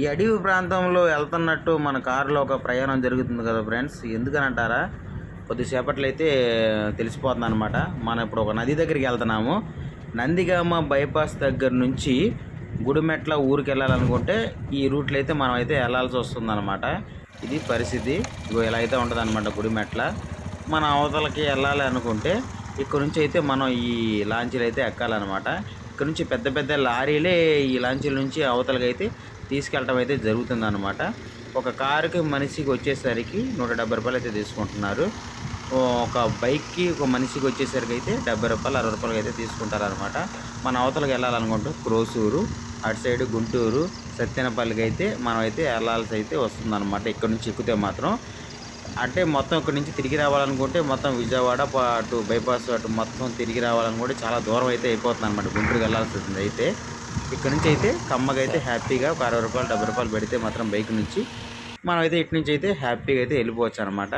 ఈ అడవి ప్రాంతంలో వెళ్తున్నట్టు మన కారులో ఒక ప్రయాణం జరుగుతుంది కదా ఫ్రెండ్స్. ఎందుకనంటారా? కొద్దిసేపట్లో అయితే తెలిసిపోతుంది అనమాట మనం ఇప్పుడు ఒక నది దగ్గరికి వెళ్తున్నాము. నందిగామ బైపాస్ దగ్గర నుంచి గుడిమెట్ల ఊరికి వెళ్ళాలనుకుంటే ఈ రూట్లో అయితే మనం అయితే వెళ్ళాల్సి వస్తుంది అనమాట ఇది పరిస్థితి. ఇగో ఇలా అయితే ఉంటుంది అనమాట గుడిమెట్ల. మన అవతలకి వెళ్ళాలి అనుకుంటే ఇక్కడ నుంచి అయితే మనం ఈ లాంచీలు అయితే ఎక్కాలన్నమాట. ఇక్కడ నుంచి పెద్ద పెద్ద లారీలే ఈ లాంచీల నుంచి అవతలకి అయితే తీసుకెళ్ళటం అయితే జరుగుతుంది అనమాట ఒక కారుకి మనిషికి వచ్చేసరికి నూట డెబ్బై రూపాయలు అయితే తీసుకుంటున్నారు. ఒక బైక్కి ఒక మనిషికి వచ్చేసరికి అయితే డెబ్బై రూపాయలు అరవై రూపాయలకి అయితే తీసుకుంటారనమాట మన అవతలకి వెళ్ళాలనుకుంటే క్రోసూరు అటు సైడ్ గుంటూరు సత్యనపల్లికి అయితే మనం అయితే వెళ్ళాల్సి అయితే వస్తుంది అనమాట ఇక్కడ నుంచి ఎక్కితే మాత్రం. అంటే మొత్తం ఇక్కడ నుంచి తిరిగి రావాలనుకుంటే మొత్తం విజయవాడ అటు బైపాస్ అటు మొత్తం తిరిగి రావాలనుకుంటే చాలా దూరం అయితే అయిపోతుంది అనమాట గుంటూరుకి వెళ్ళాల్సి వస్తుంది అయితే. ఇక్కడ నుంచి అయితే కమ్మగా అయితే హ్యాపీగా ఒక అరవై రూపాయలు డెబ్బై రూపాయలు పెడితే మాత్రం బైక్ నుంచి. మనం అయితే ఇటు నుంచి అయితే హ్యాపీగా అయితే వెళ్ళిపోవచ్చు అనమాట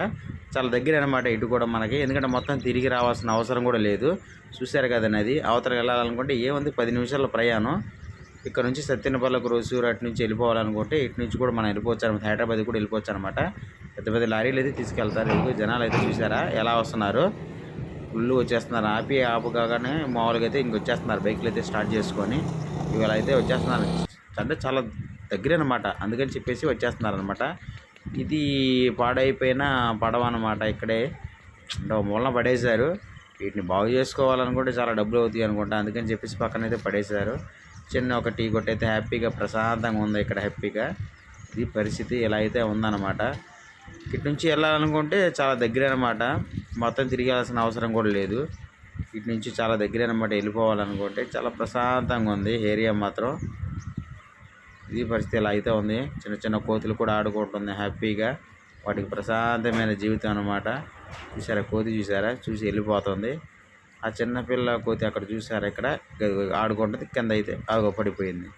చాలా దగ్గర అనమాట ఇటు కూడా మనకి. ఎందుకంటే మొత్తం తిరిగి రావాల్సిన అవసరం కూడా లేదు. చూశారు కదండి అది అవతలకి వెళ్ళాలనుకుంటే ఏముంది? పది నిమిషాల ప్రయాణం. ఇక్కడ నుంచి సత్యనపల్లి రోజు అటు నుంచి వెళ్ళిపోవాలనుకుంటే ఇటు నుంచి కూడా మనం వెళ్ళిపోవచ్చు అనమాట హైదరాబాద్ కూడా వెళ్ళిపోవచ్చు అనమాట పెద్ద పెద్ద లారీలు అయితే తీసుకెళ్తారు. జనాలు అయితే చూసారా ఎలా వస్తున్నారు? ఫుల్ వచ్చేస్తున్నారు. ఆపి ఆపు కాగానే మామూలుగా అయితే ఇంక వచ్చేస్తున్నారు. బైక్లు అయితే స్టార్ట్ చేసుకొని. ఇవాళ అయితే వచ్చేస్తున్నారు. అంటే చాలా దగ్గర అనమాట అందుకని చెప్పేసి వచ్చేస్తున్నారు అనమాట ఇది పాడైపోయిన పడవ అనమాట ఇక్కడే. అంటే మూలన పడేశారు. వీటిని బాగు చేసుకోవాలనుకుంటే చాలా డబ్బులు అవుతాయి అనుకుంటా. అందుకని చెప్పేసి పక్కన అయితే పడేశారు. చిన్న ఒక టీ కొట్టి అయితే హ్యాపీగా ప్రశాంతంగా ఉంది ఇక్కడ హ్యాపీగా. ఇది పరిస్థితి ఇలా అయితే ఉందన్నమాట. ఇటు నుంచి వెళ్ళాలనుకుంటే చాలా దగ్గర అనమాట మొత్తం తిరిగాల్సిన అవసరం కూడా లేదు. ఇటు నుంచి చాలా దగ్గర అనమాట వెళ్ళిపోవాలనుకుంటే. చాలా ప్రశాంతంగా ఉంది ఏరియా మాత్రం. ఇది పరిస్థితి ఇలా అయితే ఉంది. చిన్న చిన్న కోతులు కూడా ఆడుకుంటుంది హ్యాపీగా. వాటికి ప్రశాంతమైన జీవితం అనమాట చూసారా? కోతి చూసారా? చూసి వెళ్ళిపోతుంది. ఆ చిన్నపిల్ల కోతి అక్కడ చూసారా? ఇక్కడ ఆడుకుంటుంది. కింద అయితే ఆగో పడిపోయింది.